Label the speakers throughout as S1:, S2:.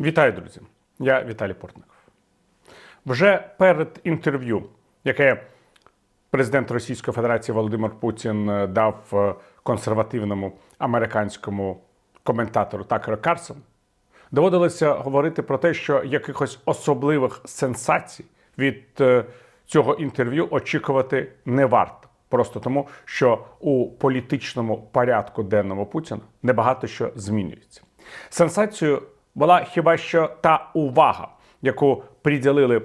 S1: Вітаю, друзі! Я Віталій Портников. Вже перед інтерв'ю, яке президент Російської Федерації Володимир Путін е, дав е, консервативному американському коментатору Такеру Карсон, доводилося говорити про те, що якихось особливих сенсацій від е, цього інтерв'ю очікувати не варто. Просто тому, що у політичному порядку денному Путіна небагато що змінюється. Сенсацією була хіба що та увага, яку приділили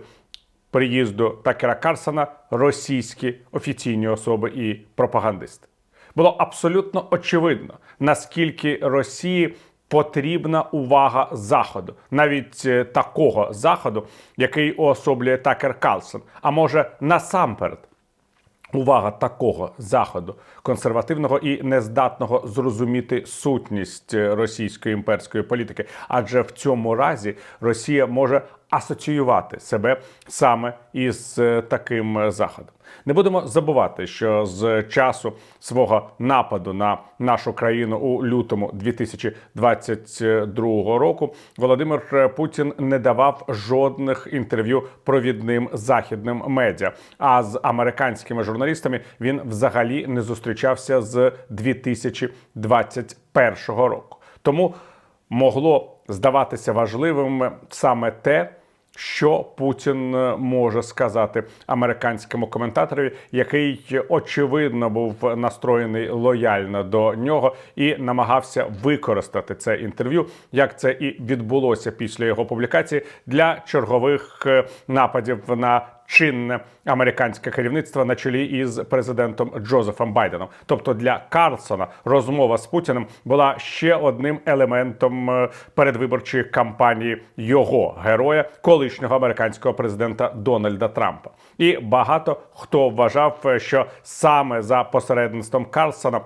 S1: приїзду Такера Карсона російські офіційні особи і пропагандисти. Було абсолютно очевидно, наскільки Росії потрібна увага Заходу, навіть е, такого заходу, який уособлює Такер Карлсон, а може насамперед увага такого заходу консервативного і нездатного зрозуміти сутність е, російської імперської політики, адже в цьому разі Росія може асоціювати себе саме із е, таким е, заходом. Не будемо забувати, що з часу свого нападу на нашу країну у лютому 2022 року Володимир Путін не давав жодних інтерв'ю провідним західним медіа. А з американськими журналістами він взагалі не зустрічався з 2021 року. Тому могло здаватися важливим саме те. Що Путін е, може сказати американському коментаторові, який очевидно був настроєний лояльно до нього і намагався використати це інтерв'ю, як це і відбулося після його публікації для чергових е, нападів на чинне американське керівництво на чолі із президентом Джозефом Байденом. Тобто для Карлсона розмова з Путіним була ще одним елементом е, передвиборчої кампанії його героя, колишнього американського президента Дональда Трампа. І багато хто вважав, е, що саме за посередництвом Карлсона.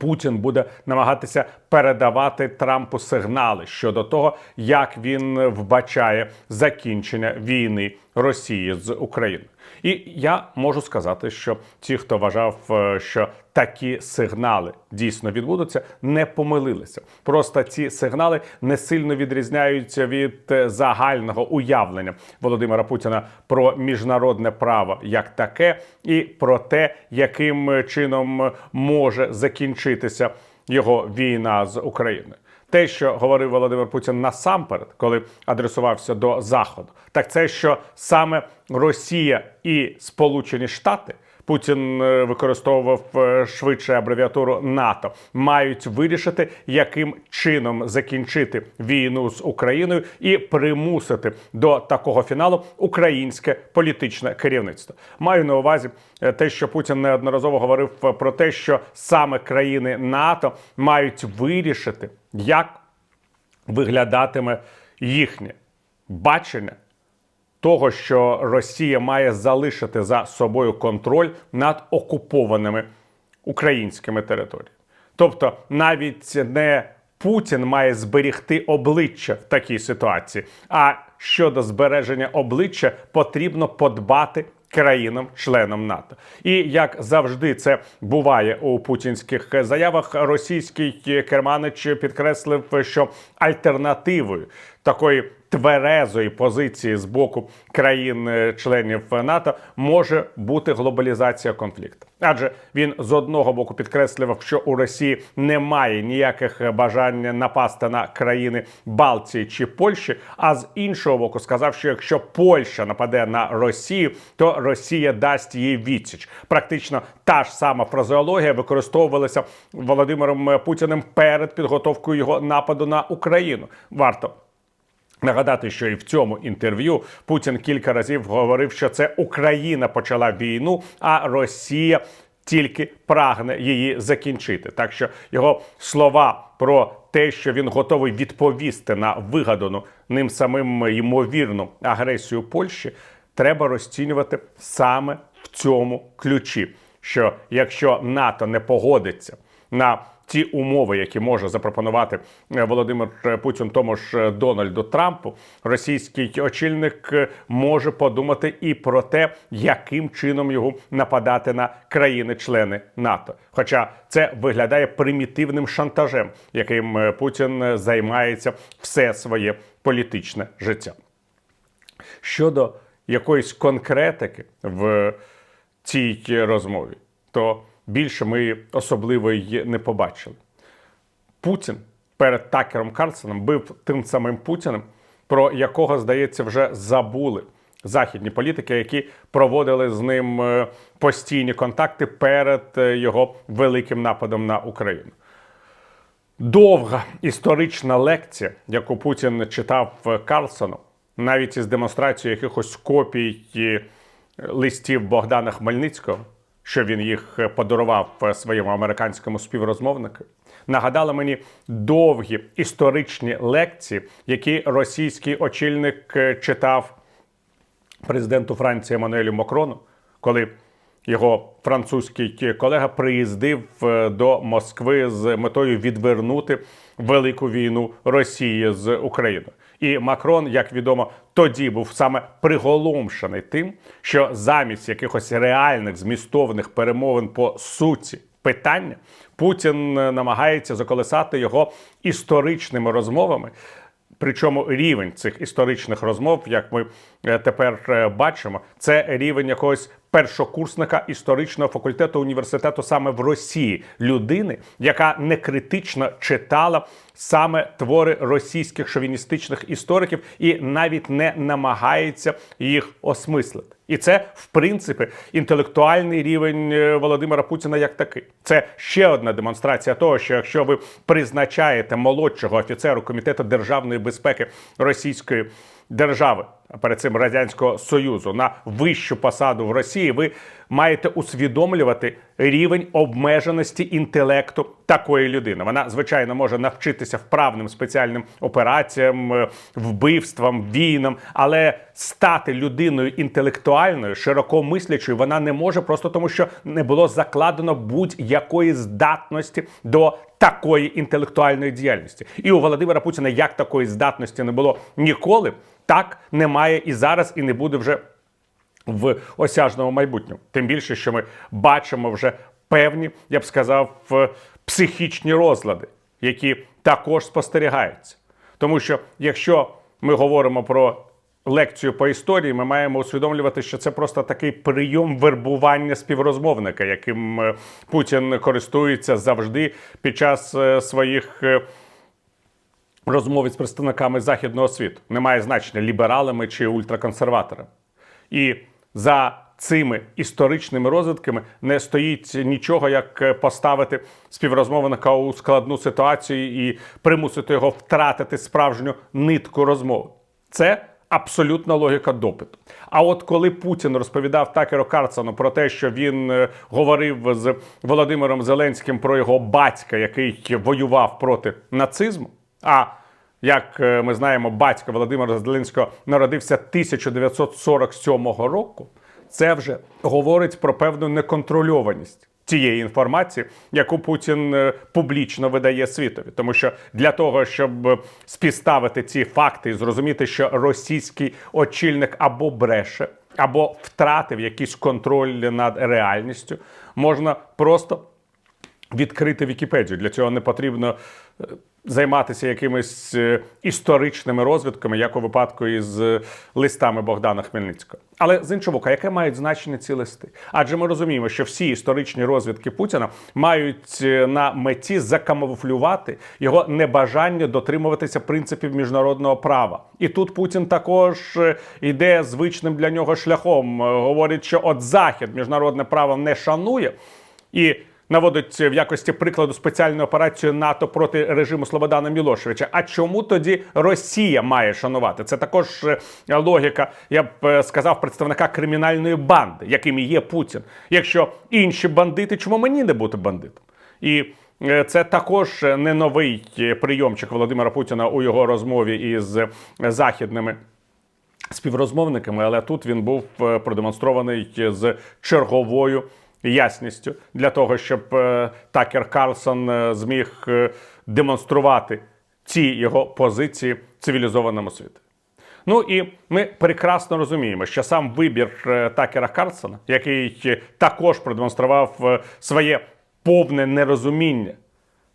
S1: Путін буде намагатися передавати Трампу сигнали щодо того, як він вбачає закінчення війни Росії з Україною. І я можу сказати, що ті, хто вважав, е, що такі сигнали дійсно відбудуться, не помилилися. Просто ці сигнали не сильно відрізняються від е, загального уявлення Володимира Путіна про міжнародне право як таке, і про те, яким чином може закінчитися його війна з Україною. Те, що говорив Володимир Путін насамперед, коли адресувався до Заходу, так це що саме Росія і Сполучені Штати. Путін е, використовував е, швидше абревіатуру НАТО, мають вирішити, яким чином закінчити війну з Україною і примусити до такого фіналу українське політичне керівництво. Маю на увазі е, те, що Путін неодноразово говорив про те, що саме країни НАТО мають вирішити, як виглядатиме їхнє бачення того, що Росія має залишити за собою контроль над окупованими українськими територіями. Тобто, навіть не Путін має зберігти обличчя в такій ситуації, а щодо збереження обличчя потрібно подбати. Країнам-членам НАТО, і як завжди це буває у путінських заявах, російський керманич підкреслив, що альтернативою такої тверезої позиції з боку країн-членів НАТО може бути глобалізація конфлікту. Адже він з одного боку підкреслював, що у Росії немає ніяких бажань напасти на країни Балтії чи Польщі. А з іншого боку, сказав, що якщо Польща нападе на Росію, то Росія дасть їй відсіч. Практично та ж сама фразеологія використовувалася Володимиром Путіним перед підготовкою його нападу на Україну. Варто. Нагадати, що і в цьому інтерв'ю Путін кілька разів говорив, що це Україна почала війну, а Росія тільки прагне її закінчити. Так що його слова про те, що він готовий відповісти на вигадану ним самим ймовірну агресію Польщі, треба розцінювати саме в цьому ключі. Що якщо НАТО не погодиться на ті умови, які може запропонувати е, Володимир Путін тому ж е, Дональду Трампу, російський очільник е, може подумати і про те, яким чином його нападати на країни-члени НАТО. Хоча це виглядає примітивним шантажем, яким Путін займається все своє політичне життя. Щодо якоїсь конкретики в цій розмові, то більше ми особливо її не побачили. Путін перед Такером Карлсоном був тим самим Путіним, про якого, здається, вже забули західні політики, які проводили з ним е, постійні контакти перед е, його великим нападом на Україну. Довга історична лекція, яку Путін читав е, Карлсону, навіть із демонстрацією якихось копій листів Богдана Хмельницького, що він їх е, подарував е, своєму американському співрозмовнику, нагадала мені довгі історичні лекції, які російський очільник е, читав президенту Франції Еммануелю Макрону, коли його французький колега приїздив е, до Москви з метою відвернути велику війну Росії з Україною. І Макрон, як відомо, тоді був саме приголомшений тим, що замість якихось реальних змістовних перемовин по суті питання Путін е, намагається заколесати його історичними розмовами. Причому рівень цих історичних розмов, як ми е, тепер бачимо, це рівень якогось першокурсника історичного факультету університету саме в Росії, людини, яка не критично читала саме твори російських шовіністичних істориків і навіть не намагається їх осмислити. І це, в принципі, інтелектуальний рівень е, Володимира Путіна як такий. Це ще одна демонстрація того, що якщо ви призначаєте молодшого офіцеру комітету державної безпеки Російської держави, перед цим радянського союзу, на вищу посаду в Росії, ви маєте усвідомлювати рівень обмеженості інтелекту такої людини. Вона звичайно може навчитися вправним спеціальним операціям, е, вбивствам, війнам, але стати людиною інтелектуальною, широко мислячою, вона не може просто тому, що не було закладено будь-якої здатності до такої інтелектуальної діяльності. І у Володимира Путіна як такої здатності не було ніколи, так немає і зараз, і не буде вже в осяжному майбутньому. Тим більше, що ми бачимо вже певні, я б сказав, е, психічні розлади, які також спостерігаються. Тому що якщо ми говоримо про лекцію по історії, ми маємо усвідомлювати, що це просто такий прийом вербування співрозмовника, яким е, Путін користується завжди під час е, своїх. Розмови з представниками західного світу. Немає значення лібералами чи ультраконсерваторами. І за цими історичними розвитками не стоїть нічого, як е, поставити співрозмовника у складну ситуацію і примусити його втратити справжню нитку розмови. Це абсолютна логіка допиту. А от коли Путін розповідав Такеру Карсону про те, що він е, говорив з Володимиром Зеленським про його батька, який воював проти нацизму. А як е, ми знаємо, батько Володимира Зеленського народився 1947 року. Це вже говорить про певну неконтрольованість тієї інформації, яку Путін е, публічно видає світові. Тому що для того, щоб е, співставити ці факти і зрозуміти, що російський очільник або бреше, або втратив якийсь контроль над реальністю, можна просто відкрити Вікіпедію. Для цього не потрібно займатися якимись е, історичними розвідками, як у випадку із е, листами Богдана Хмельницького. Але з іншого боку, яке мають значення ці листи? Адже ми розуміємо, що всі історичні розвідки Путіна мають е, на меті закамуфлювати його небажання дотримуватися принципів міжнародного права. І тут Путін також йде звичним для нього шляхом. Говорить, що от Захід міжнародне право не шанує і. Наводить в якості прикладу спеціальну операцію НАТО проти режиму Слободана Мілошевича. А чому тоді Росія має шанувати? Це також е, логіка, я б е, сказав, представника кримінальної банди, яким і є Путін. Якщо інші бандити, чому мені не бути бандитом? І е, це також не новий е, прийомчик Володимира Путіна у його розмові із е, західними співрозмовниками, але тут він був е, продемонстрований з черговою ясністю для того, щоб е, Такер Карлсон е, зміг е, демонструвати ці його позиції цивілізованому світу. Ну і ми прекрасно розуміємо, що сам вибір Такера Карлсона, який також продемонстрував своє повне нерозуміння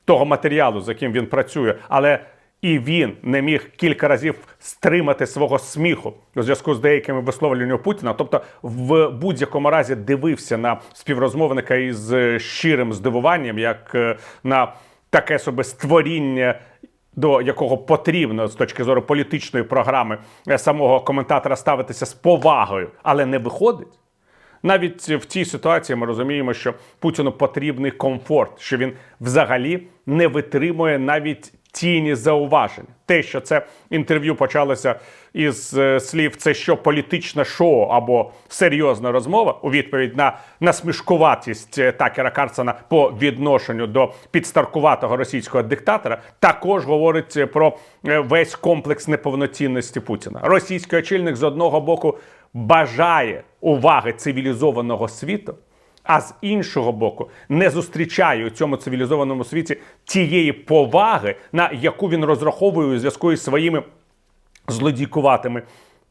S1: того матеріалу, з яким він працює, але і він не міг кілька разів стримати свого сміху у зв'язку з деякими висловлюваннями Путіна. Тобто, в будь-якому разі дивився на співрозмовника із е, щирим здивуванням, як е, на таке собі створіння. До якого потрібно з точки зору політичної програми е, самого коментатора ставитися з повагою, але не виходить. Навіть в цій ситуації ми розуміємо, що Путіну потрібний комфорт, що він взагалі не витримує навіть тіні зауважень. Те, що це інтерв'ю почалося із е, слів, це що політичне шоу або серйозна розмова у відповідь на насмішкуватість е, Такера Карсона по відношенню до підстаркуватого російського диктатора, також говорить е, про весь комплекс неповноцінності Путіна. Російський очільник з одного боку бажає уваги цивілізованого світу. А з іншого боку, не зустрічає у цьому цивілізованому світі тієї поваги, на яку він розраховує у зв'язку із своїми злодійкуватими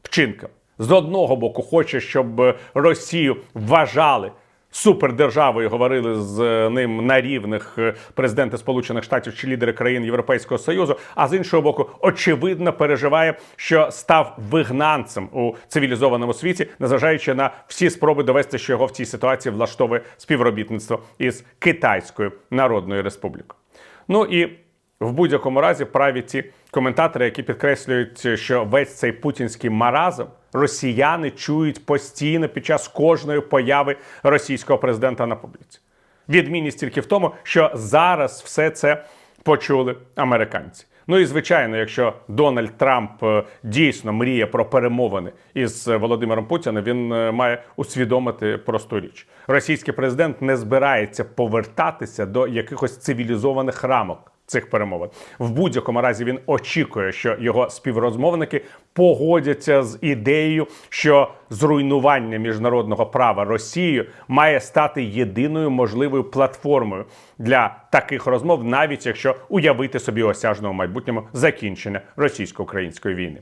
S1: вчинками. З одного боку, хоче, щоб е, Росію вважали супердержавою, говорили з е, ним на рівних е, президенти Сполучених Штатів чи лідери країн Європейського Союзу. А з іншого боку, очевидно переживає, що став вигнанцем у цивілізованому світі, незважаючи на всі спроби довести, що його в цій ситуації влаштовує співробітництво із Китайською Народною Республікою. Ну і в будь-якому разі праві ті коментатори, які підкреслюють, що весь цей путінський маразм росіяни чують постійно під час кожної появи російського президента на публіці. Відмінність тільки в тому, що зараз все це почули американці. Ну і звичайно, якщо Дональд Трамп е, дійсно мріє про перемовини із Володимиром Путіним, він е, має усвідомити просту річ: російський президент не збирається повертатися до якихось цивілізованих рамок цих перемовин. В будь-якому разі він очікує, що його співрозмовники погодяться з ідеєю, що зруйнування міжнародного права Росією має стати єдиною можливою платформою для таких розмов, навіть якщо уявити собі осяжного майбутньому закінчення російсько-української війни.